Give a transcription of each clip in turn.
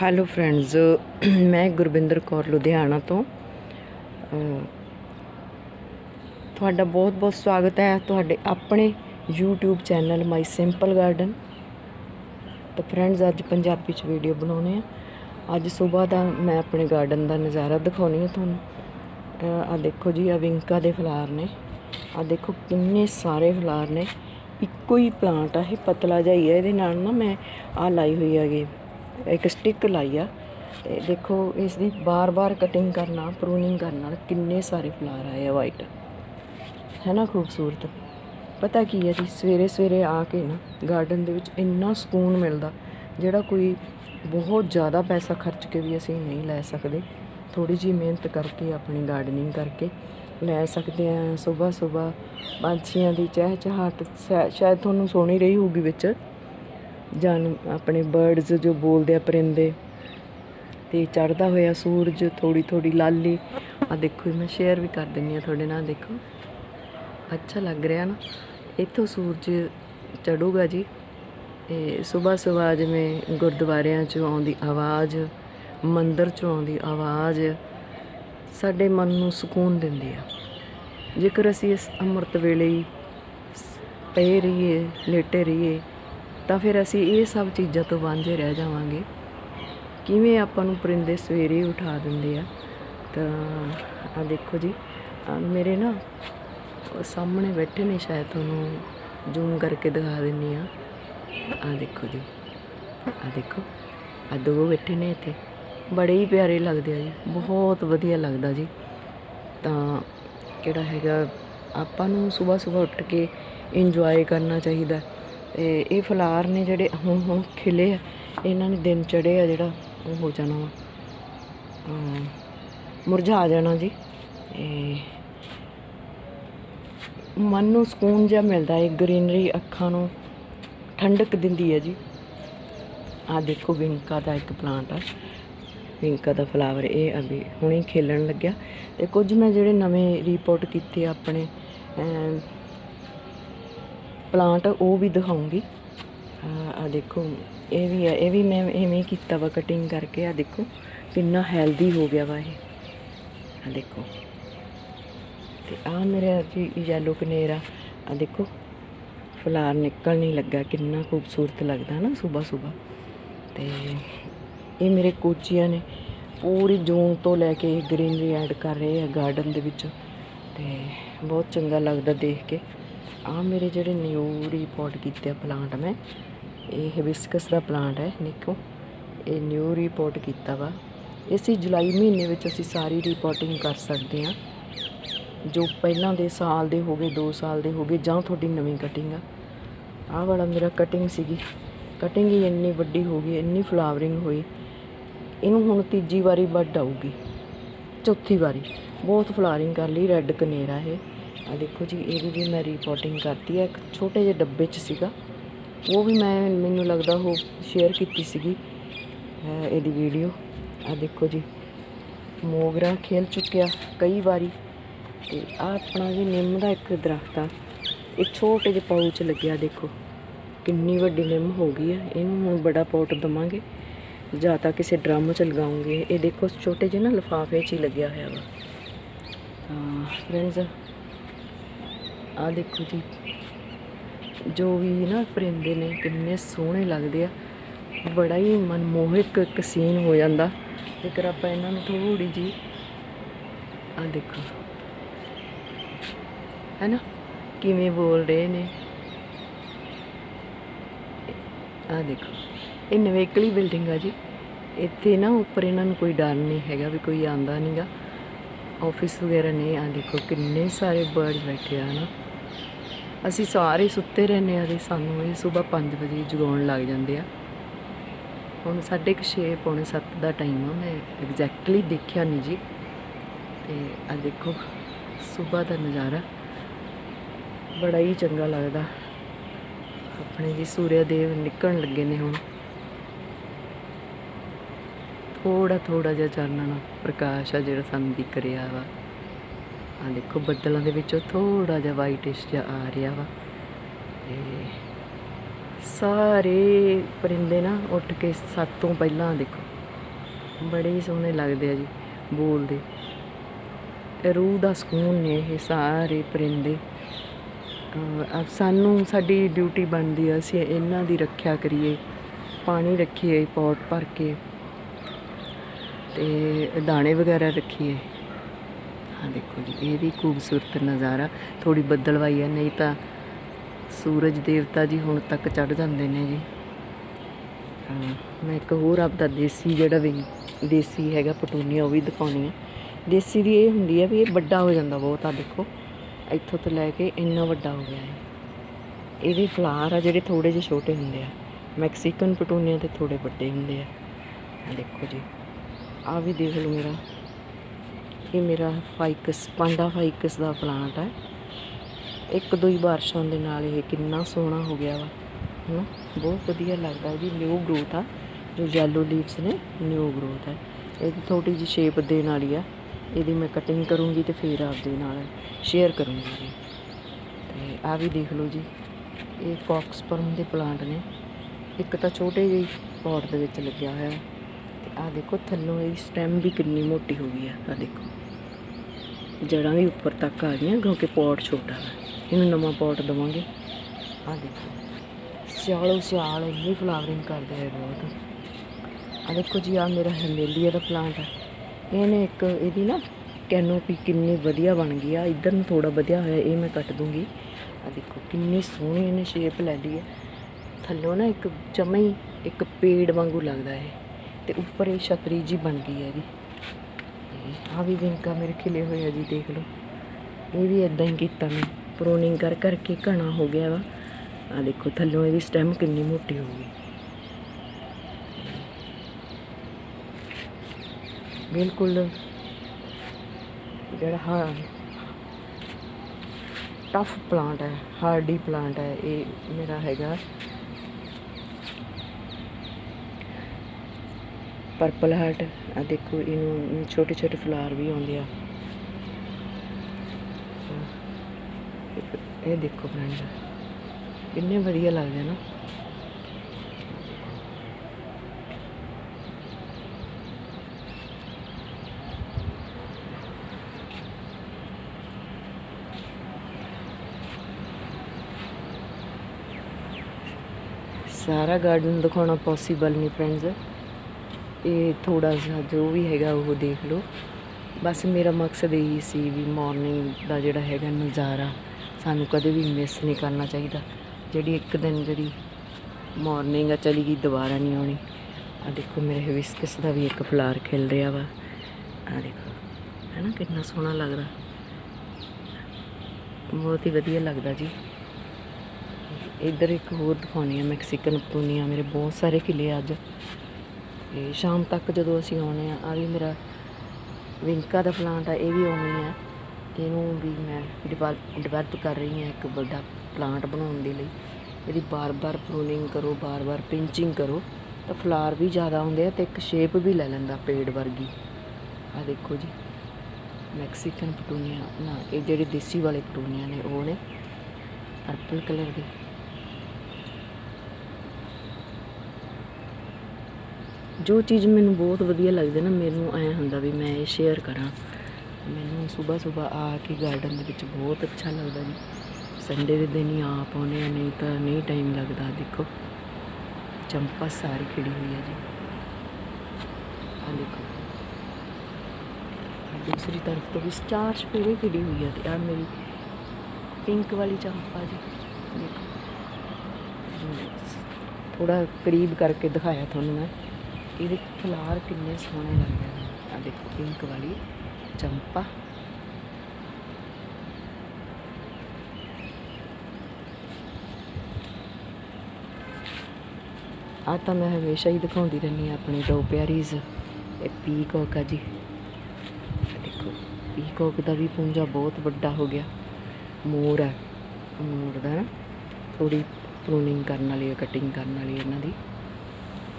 Hello friends ਮੈਂ ਗੁਰਵਿੰਦਰ ਕੌਰ, ਲੁਧਿਆਣਾ ਤੋਂ। ਤੁਹਾਡਾ ਬਹੁਤ-ਬਹੁਤ ਸਵਾਗਤ ਹੈ ਤੁਹਾਡੇ ਆਪਣੇ YouTube channel my simple garden ਤਾਂ ਫਰੈਂਡਸ ਅੱਜ ਪੰਜਾਬੀ ਚ ਵੀਡੀਓ ਬਣਾਉਣੇ ਆ। ਅੱਜ ਸਵੇਰ ਦਾ ਮੈਂ ਆਪਣੇ ਗਾਰਡਨ ਦਾ ਨਜ਼ਾਰਾ ਦਿਖਾਉਣੀ ਆ ਤੁਹਾਨੂੰ। ਆ ਦੇਖੋ ਜੀ ਆ ਵਿੰਕਾ ਦੇ ਫਲਾਰ ਨੇ। ਆ ਦੇਖੋ ਕਿੰਨੇ ਸਾਰੇ ਫਲਾਰ ਨੇ। ਇੱਕੋ ਹੀ ਪਲਾਂਟ ਆ, ਇਹ ਪਤਲਾ ਜਿਹਾ ਹੀ ਆ, ਇਹਦੇ ਨਾਲ ਨਾ ਮੈਂ ਆ ਲਾਈ ਹੋਈ ਹੈਗੀ। ਇੱਕ ਸਟਿੱਕ ਲਾਈ ਆ। ਤੇ ਦੇਖੋ ਇਸ ਦੀ ਬਾਰ-ਬਾਰ ਕਟਿੰਗ ਕਰਨਾ ਪ੍ਰੂਨਿੰਗ ਕਰਨ ਨਾਲ ਕਿੰਨੇ ਸਾਰੇ ਫਲਾਰ ਆਏ ਆ ਵਾਈਟ ਹੈ ਨਾ ਖੂਬਸੂਰਤ? ਪਤਾ ਕੀ ਹੈ ਜੀ ਸਵੇਰੇ ਸਵੇਰੇ ਆ ਕੇ ਨਾ ਗਾਰਡਨ ਦੇ ਵਿੱਚ ਇੰਨਾ ਸਕੂਨ ਮਿਲਦਾ, ਜਿਹੜਾ ਕੋਈ ਬਹੁਤ ਜ਼ਿਆਦਾ ਪੈਸਾ ਖਰਚ ਕੇ ਵੀ ਅਸੀਂ ਨਹੀਂ ਲੈ ਸਕਦੇ। ਥੋੜੀ ਜਿਹੀ ਮਿਹਨਤ ਕਰਕੇ, ਆਪਣੀ ਗਾਰਡਨਿੰਗ ਕਰਕੇ ਲੈ ਸਕਦੇ ਆ। ਸਵੇਰ ਸਵੇਰ ਪੰਛੀਆਂ ਦੀ ਚਹਿਚਹਾਟ ਸ਼ਾ- ਸ਼ਾਇਦ ਤੁਹਾਨੂੰ ਸੋਹਣੀ ਰਹੀ ਹੋਊਗੀ ਵਿੱਚ। ਜਾਨ ਆਪਣੇ ਬਰਡਸ ਜੋ ਬੋਲਦੇ ਆ ਪਰਿੰਦੇ ਤੇ ਚੜਦਾ ਹੋਇਆ ਸੂਰਜ ਥੋੜੀ ਥੋੜੀ ਲਾਲੀ। ਆ ਦੇਖੋ ਮੈਂ ਸ਼ੇਅਰ ਵੀ ਕਰ ਦਿੰਨੀ ਆ ਤੁਹਾਡੇ ਨਾਲ, ਦੇਖੋ। ਅੱਛਾ ਲੱਗ ਰਿਹਾ ਨਾ। ਇੱਥੋਂ ਸੂਰਜ ਚੜੂਗਾ ਜੀ ਤੇ ਸਵੇਰ ਸਵੇਰ ਜਿਵੇਂ ਗੁਰਦੁਆਰਿਆਂ 'ਚੋਂ ਆਉਂਦੀ ਆਵਾਜ਼, ਮੰਦਰ 'ਚੋਂ ਆਉਂਦੀ ਆਵਾਜ਼, ਸਾਡੇ ਮਨ ਨੂੰ ਸਕੂਨ ਦਿੰਦੀ ਆ। ਜੇਕਰ ਅਸੀਂ ਇਸ ਅੰਮ੍ਰਿਤ ਵੇਲੇ ਪਏ ਰਹੀਏ, ਲੇਟੇ ਰਹੀਏ ਤਾਂ ਫਿਰ ਅਸੀਂ ਇਹ ਸਭ ਚੀਜ਼ਾਂ ਤੋਂ ਵਾਂਝੇ ਰਹਿ ਜਾਵਾਂਗੇ। ਕਿਵੇਂ ਆਪਾਂ ਨੂੰ ਪਰਿੰਦੇ ਸਵੇਰੇ ਉਠਾ ਦਿੰਦੇ ਆ, ਤਾਂ ਆ ਦੇਖੋ ਜੀ ਮੇਰੇ ਨਾ ਸਾਹਮਣੇ ਬੈਠੇ ਨੇ ਸ਼ਾਇਦ ਤੁਹਾਨੂੰ ਜ਼ੂਮ ਕਰਕੇ ਦਿਖਾ ਦਿੰਨੀ ਆ ਆ ਦੇਖੋ ਜੀ ਆ ਦੇਖੋ ਆ ਦੋ ਬੈਠੇ ਨੇ ਇੱਥੇ। ਬੜੇ ਹੀ ਪਿਆਰੇ ਲੱਗਦੇ ਆ ਜੀ, ਬਹੁਤ ਵਧੀਆ ਲੱਗਦਾ ਜੀ। ਤਾਂ ਕਿਹੜਾ ਹੈਗਾ, ਆਪਾਂ ਨੂੰ ਸਵੇਰ ਸਵੇਰ ਉੱਠ ਕੇ ਇੰਜੋਏ ਕਰਨਾ ਚਾਹੀਦਾ। ਤੇ ਇਹ ਫਲਾਰ ਨੇ ਜਿਹੜੇ ਹੁਣ ਹੁਣ ਖਿਲੇ ਆ, ਇਹਨਾਂ ਨੇ ਦਿਨ ਚੜੇ ਆ ਜਿਹੜਾ, ਉਹ ਹੋ ਜਾਣਾ ਵਾ। ਮੁਰਝਾ ਜਾਣਾ ਜੀ। ਇਹ ਮਨ ਨੂੰ ਸਕੂਨ ਜਿਹਾ ਮਿਲਦਾ ਹੈ ਗ੍ਰੀਨਰੀ ਅੱਖਾਂ ਨੂੰ ਠੰਡਕ ਦਿੰਦੀ ਹੈ ਜੀ। ਆ ਦੇਖੋ ਵਿੰਕਾ ਦਾ ਇੱਕ ਪਲਾਂਟ ਆ। ਵਿੰਕਾ ਦਾ ਫਲਾਵਰ ਇਹ ਅਭੀ ਹੁਣੇ ਖੇਲਣ ਲੱਗਿਆ। ਤੇ ਕੁਝ ਮੈਂ ਜਿਹੜੇ ਨਵੇਂ ਰਿਪੋਰਟ ਕੀਤੇ ਆਪਣੇ ਪਲਾਂਟ ਉਹ ਵੀ ਦਿਖਾਉਂਗੀ। ਆ ਦੇਖੋ, ਇਹ ਵੀ ਆ, ਇਹ ਵੀ ਮੈਂ ਐਵੇਂ ਕੀਤਾ ਵਾ ਕਟਿੰਗ ਕਰਕੇ, ਆ ਦੇਖੋ ਕਿੰਨਾ ਹੈਲਦੀ ਹੋ ਗਿਆ ਵਾ ਇਹ। ਆ ਦੇਖੋ। ਤੇ ਆ ਮੇਰਾ ਜੀ ਯੈਲੋ ਕਨੇਰਾ ਆ ਦੇਖੋ ਫਲਾਰ ਨਿਕਲ ਨਹੀਂ ਲੱਗਾ, ਕਿੰਨਾ ਖੂਬਸੂਰਤ ਲੱਗਦਾ ਨਾ ਸਵੇਰ ਸਵੇਰ। ਤੇ ਇਹ ਮੇਰੇ ਕੋਚੀਆਂ ਨੇ ਪੂਰੀ ਜੂਨ ਤੋਂ ਲੈ ਕੇ ਗ੍ਰੀਨਰੀ ਐਡ ਕਰ ਰਹੇ ਆ ਗਾਰਡਨ ਦੇ ਵਿੱਚ। ਤੇ ਬਹੁਤ ਚੰਗਾ ਲੱਗਦਾ ਦੇਖ ਕੇ। ਆ ਮੇਰੇ ਜਿਹੜੇ ਨਿਊ ਰਿਪੋਰਟ ਕੀਤੇ ਆ ਪਲਾਂਟ ਮੈਂ, ਇਹ ਹਿਬਿਸਕਸ ਦਾ ਪਲਾਂਟ ਹੈ, ਨਿੱਕੋ। ਇਹ ਨਿਊ ਰਿਪੋਰਟ ਕੀਤਾ ਵਾ। ਇਸੇ ਜੁਲਾਈ ਮਹੀਨੇ ਵਿੱਚ ਅਸੀਂ ਸਾਰੀ ਰਿਪੋਰਟਿੰਗ ਕਰ ਸਕਦੇ ਹਾਂ। ਜੋ ਪਹਿਲਾਂ ਦੇ ਸਾਲ ਦੇ ਹੋ ਗਏ 2 ਸਾਲ ਦੇ ਹੋ ਗਏ, ਜਾਂ ਤੁਹਾਡੀ ਨਵੀਂ ਕਟਿੰਗ ਆ। ਆਹ ਵਾਲਾ ਮੇਰਾ ਕਟਿੰਗ ਸੀਗੀ। ਕਟਿੰਗ ਹੀ ਇੰਨੀ ਵੱਡੀ ਹੋ ਗਈ, ਇੰਨੀ ਫਲਾਵਰਿੰਗ ਹੋਈ। ਇਹਨੂੰ ਹੁਣ ਤੀਜੀ ਵਾਰੀ ਵੱਢ ਆਊਗੀ। ਚੌਥੀ ਵਾਰੀ। ਬਹੁਤ ਫਲਾਵਰਿੰਗ ਕਰ ਲਈ ਰੈੱਡ ਕਨੇਰਾ ਇਹ। ਆ ਦੇਖੋ ਜੀ ਇਹਦੀ ਵੀ ਮੈਂ ਰਿਪੋਰਟਿੰਗ ਕਰਤੀ ਹੈ ਇੱਕ ਛੋਟੇ ਜਿਹੇ ਡੱਬੇ 'ਚ ਸੀਗਾ। ਉਹ ਵੀ ਮੈਂ, ਮੈਨੂੰ ਲੱਗਦਾ ਉਹ ਸ਼ੇਅਰ ਕੀਤੀ ਸੀਗੀ ਇਹਦੀ ਵੀਡੀਓ ਆ ਦੇਖੋ ਜੀ, ਮੋਗਰਾ ਖੇਲ ਚੁੱਕਿਆ ਕਈ ਵਾਰੀ। ਤੇ ਆ ਆਪਣਾ ਜੀ ਨਿੰਮ ਦਾ ਇੱਕ ਦਰਖਤ ਆ। ਇਹ ਛੋਟੇ ਜਿਹੇ ਪਾਊਚ ਲੱਗਿਆ, ਦੇਖੋ। ਕਿੰਨੀ ਵੱਡੀ ਨਿੰਮ ਹੋ ਗਈ ਹੈ ਇਹਨੂੰ ਹੁਣ ਬੜਾ ਪੋਟ ਦਵਾਂਗੇ। ਜਾਂ ਤਾਂ ਕਿਸੇ ਡਰਮ 'ਚ ਲਗਾਉਂਗੇ। ਇਹ ਦੇਖੋ, ਛੋਟੇ ਜਿਹੇ ਨਾ ਲਿਫਾਫੇ 'ਚ ਹੀ ਲੱਗਿਆ ਹੋਇਆ ਵਾ। ਤਾਂ ਫਰੈਂਡਸ ਆ ਦੇਖੋ ਜੀ, ਜੋ ਵੀ ਨਾ ਪਰਿੰਦੇ ਨੇ, ਕਿੰਨੇ ਸੋਹਣੇ ਲੱਗਦੇ ਆ। ਬੜਾ ਹੀ ਮਨਮੋਹਕ ਇੱਕ ਸੀਨ ਹੋ ਜਾਂਦਾ। ਜੇਕਰ ਆਪਾਂ ਇਹਨਾਂ ਨੂੰ ਥੋੜੀ ਜੀ ਆ ਦੇਖੋ। ਹੈ ਨਾ ਕਿਵੇਂ ਬੋਲ ਰਹੇ ਨੇ। ਆ ਦੇਖੋ। ਇਹ ਨਵੇਕਲੀ ਬਿਲਡਿੰਗ ਆ ਜੀ। ਇੱਥੇ ਨਾ ਉੱਪਰ ਇਹਨਾਂ ਨੂੰ ਕੋਈ ਡਰ ਨਹੀਂ ਹੈਗਾ ਵੀ ਕੋਈ ਆਂਦਾ ਨਹੀਂਗਾ ਆਫਿਸ ਵਗੈਰਾ ਨਹੀਂ ਆ ਦੇਖੋ, ਕਿੰਨੇ ਸਾਰੇ ਬਰਡ ਬੈਠੇ ਆ ਨਾ ਅਸੀਂ ਸਾਰੇ ਸੁੱਤੇ ਰਹਿੰਦੇ ਆ ਤੇ ਸਾਨੂੰ ਇਹ ਸਵੇਰ 5 ਵਜੇ ਜਗਾਉਣ ਲੱਗ ਜਾਂਦੇ ਆ। ਹੁਣ ਸਾਢੇ ਕੁ ਛੇ, ਪੌਣੇ 7 ਦਾ ਟਾਈਮ ਆ, ਮੈਂ ਐਗਜ਼ੈਕਟਲੀ ਦੇਖਿਆ ਨਹੀਂ ਜੀ। ਤੇ ਆ ਦੇਖੋ, ਸਵੇਰ ਦਾ ਨਜ਼ਾਰਾ ਬੜਾ ਹੀ ਚੰਗਾ ਲੱਗਦਾ। ਆਪਣੇ ਜੀ ਸੂਰਿਆ ਦੇਵ ਨਿਕਲਣ ਲੱਗੇ ਨੇ ਹੁਣ। ਥੋੜਾ ਥੋੜਾ ਜਿਹਾ ਚਾਨਣਾ, ਪ੍ਰਕਾਸ਼ ਆ ਜਿਹੜਾ ਸਾਨੂੰ ਦਿਖ ਰਿਹਾ ਵਾ। ਆ ਦੇਖੋ, ਬੱਦਲਾਂ ਦੇ ਵਿੱਚੋਂ ਥੋੜਾ ਜਿਹਾ ਵਾਈਟਿਸ਼ ਜਿਹਾ ਆ ਰਿਹਾ ਵਾ। ਤੇ ਸਾਰੇ ਪਰਿੰਦੇ ਨਾ ਉੱਠ ਕੇ ਸੱਤ ਤੋਂ ਪਹਿਲਾਂ ਦੇਖੋ, ਬੜੇ ਹੀ ਸੋਹਣੇ ਲੱਗਦੇ ਆ ਜੀ ਬੋਲਦੇ। ਰੂਹ ਦਾ ਸਕੂਨ ਨੇ ਇਹ ਸਾਰੇ ਪਰਿੰਦੇ। ਸਾਨੂੰ ਸਾਡੀ ਡਿਊਟੀ ਬਣਦੀ ਆ, ਅਸੀਂ ਇਹਨਾਂ ਦੀ ਰੱਖਿਆ ਕਰੀਏ, ਪਾਣੀ ਰੱਖੀਏ ਪੌਟ ਭਰ ਕੇ ਤੇ ਦਾਣੇ ਵਗੈਰਾ ਰੱਖੀਏ। ਹਾਂ ਦੇਖੋ ਜੀ ਇਹ ਵੀ ਖੂਬਸੂਰਤ ਨਜ਼ਾਰਾ ਥੋੜੀ ਬੱਦਲਵਾਈ ਹੈ ਨਹੀਂ ਤਾਂ ਸੂਰਜ ਦੇਵਤਾ ਜੀ ਹੁਣ ਤੱਕ ਚੜ ਜਾਂਦੇ ਨੇ ਜੀ। ਹਾਂ, ਮੈਂ ਇੱਕ ਹੋਰ ਆਪਦਾ ਦੇਸੀ ਜਿਹੜਾ ਵੀ ਦੇਸੀ ਹੈਗਾ ਪਟੂਨੀਆ ਉਹ ਵੀ ਦਿਖਾਉਣੀ ਹੈ ਦੇਸੀ ਦੀ ਇਹ ਹੁੰਦੀ ਹੈ ਵੀ ਇਹ ਵੱਡਾ ਹੋ ਜਾਂਦਾ ਬਹੁਤ ਆ ਦੇਖੋ। ਇੱਥੋਂ ਤੋਂ ਲੈ ਕੇ ਇੰਨਾ ਵੱਡਾ ਹੋ ਗਿਆ ਹੈ ਇਹਦੇ ਫਲਾਰ ਆ ਜਿਹੜੇ ਥੋੜੇ ਜਿਹੇ ਛੋਟੇ ਹੁੰਦੇ ਆ। ਮੈਕਸੀਕਨ ਪਟੂਨੀਆ ਤੇ ਥੋੜੇ ਵੱਡੇ ਹੁੰਦੇ ਆ। ਆ ਦੇਖੋ ਜੀ ਆ ਵੀ ਦੇਖ ਲਓ ਮੇਰਾ। ਇਹ ਮੇਰਾ ਫਾਈਕਸ, ਪਾਂਡਾ ਫਾਈਕਸ ਦਾ ਪਲਾਂਟ ਹੈ। ਇੱਕ ਦੋ ਹੀ ਬਾਰਿਸ਼ਾਂ ਦੇ ਨਾਲ ਇਹ ਕਿੰਨਾ ਸੋਹਣਾ ਹੋ ਗਿਆ ਵਾ, ਹਨਾ? ਬਹੁਤ ਵਧੀਆ ਲੱਗਦਾ ਇਹਦੀ ਨਿਊ ਗਰੋਥ ਆ। ਜੋ ਯੈਲੋ ਲੀਵਸ ਨੇ ਨਿਊ ਗਰੋਥ ਹੈ। ਇਹਦੀ ਥੋੜੀ ਜਿਹੀ ਸ਼ੇਪ ਦੇਣ ਵਾਲੀ ਆ। ਇਹਦੀ ਮੈਂ ਕਟਿੰਗ ਕਰੂੰਗੀ ਤੇ ਫਿਰ ਆਪਦੇ ਨਾਲ ਸ਼ੇਅਰ ਕਰੂੰਗੀ। ਜੀ ਤੇ ਆ ਵੀ ਦੇਖ ਲਓ ਜੀ, ਇਹ ਕੌਕਸਪਰਮ ਦੇ ਪਲਾਂਟ ਨੇ। ਇੱਕ ਤਾਂ ਛੋਟੇ ਜਿਹੇ ਪੌਟ ਦੇ ਵਿੱਚ ਲੱਗਿਆ ਹੋਇਆ। ਹੈ ਤੇ ਆ ਦੇਖੋ, ਥੱਲੋਂ ਇਹਦੀ ਸਟੈਮ ਵੀ ਕਿੰਨੀ ਮੋਟੀ ਹੋ ਗਈ ਆ ਆ ਦੇਖੋ। ਜੜਾਂ ਵੀ ਉੱਪਰ ਤੱਕ ਆ ਗਈਆਂ, ਕਿਉਂਕਿ ਪੌਟ ਛੋਟਾ ਹੈ। ਇਹਨੂੰ ਨਵਾਂ ਪੌਟ ਦਵਾਂਗੇ। ਆ ਦੇਖੋ। ਸਿਆਲੋ ਸਿਆਲ ਇੰਨੀ ਫਲਾਵਰਿੰਗ ਕਰਦੇ ਹੈ ਬਹੁਤ ਆ ਦੇਖੋ ਜੀ ਆ ਮੇਰਾ ਹਮੇਲੀਆ ਦਾ ਪਲਾਂਟ ਹੈ। ਇਹਨੇ ਇੱਕ, ਇਹਦੀ ਨਾ ਕੈਨੋਪੀ ਕਿੰਨੀ ਵਧੀਆ ਬਣ ਗਈ ਆ। ਇਧਰ ਨੂੰ ਥੋੜਾ ਵਧਿਆ ਹੋਇਆ, ਇਹ ਮੈਂ ਕੱਟ ਦੂੰਗੀ। ਆ ਦੇਖੋ, ਕਿੰਨੀ ਸੋਹਣੀ ਇਹਨੇ ਸ਼ੇਪ ਲੈ ਲਈ ਹੈ। ਥੱਲੋਂ ਨਾ ਇੱਕ ਜਮਾ ਇੱਕ ਪੇੜ ਵਾਂਗੂ ਲੱਗਦਾ ਹੈ। ਤੇ ਉੱਪਰ ਇਹ ਛਤਰੀ ਜੀ ਬਣ ਗਈ ਹੈ ਇਹਦੀ ਆ ਵੀ ਵਿੰਕਾ ਮੇਰੇ ਖਿਲੇ ਹੋਏ ਆ ਜੀ, ਦੇਖ ਲਓ। ਇਹ ਵੀ ਇਦਾਂ ਹੀ ਕੀਤਾ ਮੈਂ। ਪ੍ਰੋਨਿੰਗ ਕਰ ਕਰਕੇ ਘਣਾ ਹੋ ਗਿਆ ਵਾ। ਆ ਦੇਖੋ, ਥੱਲੋਂ ਇਹਦੀ ਸਟੈਮ ਕਿੰਨੀ ਮੋਟੀ ਹੋ ਗਈ। ਬਿਲਕੁਲ ਜਿਹੜਾ ਹਾਂ ਟਫ ਪਲਾਂਟ ਹੈ ਹਾਰਡੀ ਪਲਾਂਟ ਹੈ, ਇਹ ਮੇਰਾ ਹੈਗਾ। ਪਰਪਲ ਹਾਰਟ ਆ ਦੇਖੋ, ਇਹਨੂੰ ਛੋਟੇ ਛੋਟੇ ਫਲਾਰ ਵੀ ਆਉਂਦੇ ਆ। ਇਹ ਦੇਖੋ ਫਰੈਂਡ ਕਿੰਨੇ ਵਧੀਆ ਲੱਗਦੇ ਨਾ। ਸਾਰਾ ਗਾਰਡਨ ਦਿਖਾਉਣਾ ਪੋਸੀਬਲ ਨਹੀਂ ਫਰੈਂਡਸ ਇਹ ਥੋੜਾ ਜਿਹਾ ਜੋ ਵੀ ਹੈਗਾ ਉਹ ਦੇਖ ਲਓ। ਬਸ ਮੇਰਾ ਮਕਸਦ ਇਹੀ ਸੀ ਵੀ ਮਾਰਨਿੰਗ ਦਾ ਜਿਹੜਾ ਹੈਗਾ ਨਜ਼ਾਰਾ ਸਾਨੂੰ ਕਦੇ ਵੀ ਮਿਸ ਨਹੀਂ ਕਰਨਾ ਚਾਹੀਦਾ। ਜਿਹੜੀ ਇੱਕ ਦਿਨ ਜਿਹੜੀ ਮਾਰਨਿੰਗ ਆ ਚਲੀ ਗਈ, ਦੁਬਾਰਾ ਨਹੀਂ ਆਉਣੀ। ਆ ਦੇਖੋ, ਮੇਰੇ ਹਿਬਿਸਕਸ ਦਾ ਵੀ ਇੱਕ ਫਲਾਰ ਖਿਲ ਰਿਹਾ ਵਾ। ਆ ਦੇਖੋ, ਹੈ ਨਾ, ਕਿੰਨਾ ਸੋਹਣਾ ਲੱਗਦਾ। ਬਹੁਤ ਹੀ ਵਧੀਆ ਲੱਗਦਾ ਜੀ। ਇੱਧਰ ਇੱਕ ਹੋਰ ਦਿਖਾਉਣੀ ਆ ਮੈਕਸੀਕਨ ਪਤੂਨੀਆ ਮੇਰੇ ਬਹੁਤ ਸਾਰੇ ਖਿਲੇ ਅੱਜ। ਤੇ ਸ਼ਾਮ ਤੱਕ ਜਦੋਂ ਅਸੀਂ ਆਉਣੇ ਆ ਆ ਵੀ ਮੇਰਾ ਵਿੰਕਾ ਦਾ ਪਲਾਂਟ ਆ, ਇਹ ਵੀ ਆਉਣੀ ਆ। ਇਹਨੂੰ ਵੀ ਮੈਂ ਡਿਵੈਲਪ ਕਰ ਰਹੀ ਹਾਂ ਇੱਕ ਵੱਡਾ ਪਲਾਂਟ ਬਣਾਉਣ ਦੇ ਲਈ। ਇਹਦੀ ਬਾਰ-ਬਾਰ ਪ੍ਰੂਨਿੰਗ ਕਰੋ, ਬਾਰ-ਬਾਰ ਪਿੰਚਿੰਗ ਕਰੋ, ਤਾਂ ਫਲਾਰ ਵੀ ਜ਼ਿਆਦਾ ਆਉਂਦੇ ਆ ਤੇ ਇੱਕ ਸ਼ੇਪ ਵੀ ਲੈ ਲੈਂਦਾ ਪੇੜ ਵਰਗੀ। ਆ ਦੇਖੋ ਜੀ ਮੈਕਸੀਕਨ ਪਟੂਨੀਆ, ਨਾ, ਇਹ ਜਿਹੜੇ ਦੇਸੀ ਵਾਲੇ ਪਟੂਨੀਆ ਨੇ, ਉਹ ਨੇ ਪਰਪਲ ਕਲਰ ਦੇ। ਜੋ ਚੀਜ਼ ਮੈਨੂੰ ਬਹੁਤ ਵਧੀਆ ਲੱਗਦੀ ਨਾ, ਮੈਨੂੰ ਐ ਹੁੰਦਾ ਵੀ ਮੈਂ ਇਹ ਸ਼ੇਅਰ ਕਰਾਂ। ਮੈਨੂੰ ਸਵੇਰ ਸਵੇਰ ਆ ਕੇ ਗਾਰਡਨ ਦੇ ਵਿੱਚ ਬਹੁਤ ਅੱਛਾ ਲੱਗਦਾ ਜੀ। ਸੰਡੇ ਦੇ ਦਿਨ ਹੀ ਆ ਪਾਉਨੇ ਆ, ਨਹੀਂ ਤਾਂ ਨਹੀਂ ਟਾਈਮ ਲੱਗਦਾ। ਦੇਖੋ, ਚੰਪਾ ਸਾਰੀ ਖਿੜੀ ਹੋਈ ਹੈ ਜੀ। ਆ ਦੇਖੋ। ਦੂਸਰੀ ਤਰਫ ਤੋਂ ਵੀ ਚਾਰ ਸਪੇਰੇ ਖਿੜੀ ਹੋਈ ਹੈ ਤੇ ਆ ਮੇਰੀ ਪਿੰਕ ਵਾਲੀ ਚੰਪਾ ਜੀ। ਦੇਖੋ। ਥੋੜਾ ਕਰੀਬ ਕਰਕੇ ਦਿਖਾਇਆ ਤੁਹਾਨੂੰ ਮੈਂ। ਇਹਦੇ ਫਲਾਰ ਕਿੰਨੇ ਸੋਹਣੇ ਲੱਗਦੇ ਨੇ ਆ ਦੇਖੋ ਪਿੰਕ ਵਾਲੀ ਚੰਪਾ। ਆ ਤਾਂ ਮੈਂ ਹਮੇਸ਼ਾ ਹੀ ਦਿਖਾਉਂਦੀ ਰਹਿੰਦੀ ਹਾਂ ਆਪਣੀ ਦੋ ਪਿਆਰੀਜ਼। ਇਹ ਪੀਕੋਕ ਆ ਜੀ। ਆਹ ਦੇਖੋ ਪੀਕੋਕ ਦਾ ਵੀ ਪੁੰਜਾ ਬਹੁਤ ਵੱਡਾ ਹੋ ਗਿਆ। ਮੋਰ ਹੈ ਮੋਰ ਦਾ ਨਾ। ਥੋੜੀ ਪ੍ਰੂਨਿੰਗ ਕਰਨ ਵਾਲੀ ਹੈ ਕਟਿੰਗ ਕਰਨ ਵਾਲੀ ਇਹਨਾਂ ਦੀ।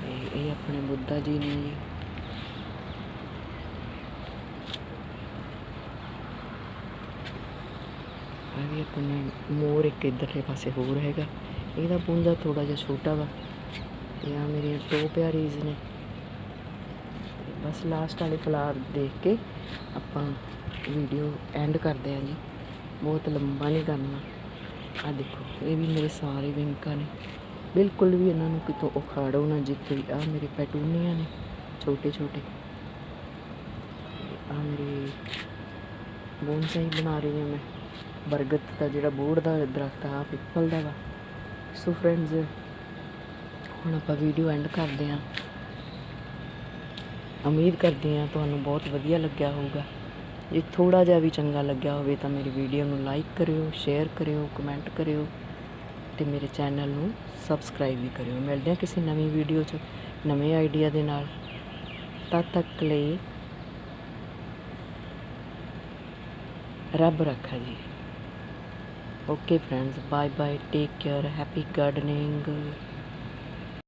ਤੇ ਇਹ ਆਪਣੇ ਬੁੱਧਾ ਜੀ ਨੇ ਜੀ। ਆ ਵੀ ਆਪਣੇ ਮੋਰ ਇੱਕ ਇੱਧਰਲੇ ਪਾਸੇ ਹੋਰ ਹੈਗਾ। ਇਹਦਾ ਪੁੰਜਾ ਥੋੜਾ ਜਿਹਾ ਛੋਟਾ ਵਾ। ਤੇ ਆ ਮੇਰੀਆਂ ਦੋ ਪਿਆਰੀਜ਼ ਨੇ। ਬਸ ਲਾਸਟ ਵਾਲੇ ਫਲਾਰ ਦੇਖ ਕੇ ਆਪਾਂ ਵੀਡੀਓ ਐਂਡ ਕਰਦੇ ਹਾਂ ਜੀ। ਬਹੁਤ ਲੰਬਾ ਨਹੀਂ ਕਰਨਾ। ਆ ਦੇਖੋ, ਇਹ ਵੀ ਮੇਰੇ ਸਾਰੇ ਵਿੰਕਾਂ ਨੇ। ਬਿਲਕੁਲ ਵੀ ਇਹਨਾਂ ਨੂੰ ਕਿਤੋਂ ਉਖਾੜੋ ਨਾ ਜਿੱਥੇ ਆ ਮੇਰੇ ਪੈਟੂਨੀਆਂ ਨੇ, ਛੋਟੇ ਛੋਟੇ। ਆ ਮੇਰੇ ਬੋਨਸਾਈ ਬਣਾ ਰਹੀ ਹਾਂ ਮੈਂ। ਬਰਗਦ ਦਾ ਜਿਹੜਾ ਬੋੜ ਦਾ ਦਰਖਤ ਆ ਪਿੱਪਲ ਦਾ ਵਾ। ਸੋ ਫਰੈਂਡਸ ਹੁਣ ਆਪਾਂ ਵੀਡੀਓ ਐਂਡ ਕਰਦੇ ਹਾਂ। ਉਮੀਦ ਕਰਦੇ ਹਾਂ ਤੁਹਾਨੂੰ ਬਹੁਤ ਵਧੀਆ ਲੱਗਿਆ ਹੋਊਗਾ। ਜੇ ਥੋੜਾ ਜਿਹਾ ਵੀ ਚੰਗਾ ਲੱਗਿਆ ਹੋਵੇ ਤਾਂ ਮੇਰੀ ਵੀਡੀਓ ਨੂੰ ਲਾਈਕ ਕਰਿਓ ਸ਼ੇਅਰ ਕਰਿਓ ਕਮੈਂਟ ਕਰਿਓ। ਤੇ ਮੇਰੇ ਚੈਨਲ ਨੂੰ ਸਬਸਕ੍ਰਾਈਬ ਵੀ ਕਰਿਓ। ਮਿਲਦੇ ਹਾਂ ਕਿਸੇ ਨਵੀਂ ਵੀਡੀਓ 'ਚ ਨਵੇਂ ਆਈਡੀਆ ਦੇ ਨਾਲ। ਤਦ ਤੱਕ ਲਈ ਰੱਬ ਰੱਖਾ ਜੀ। Okay friends bye bye take care happy gardening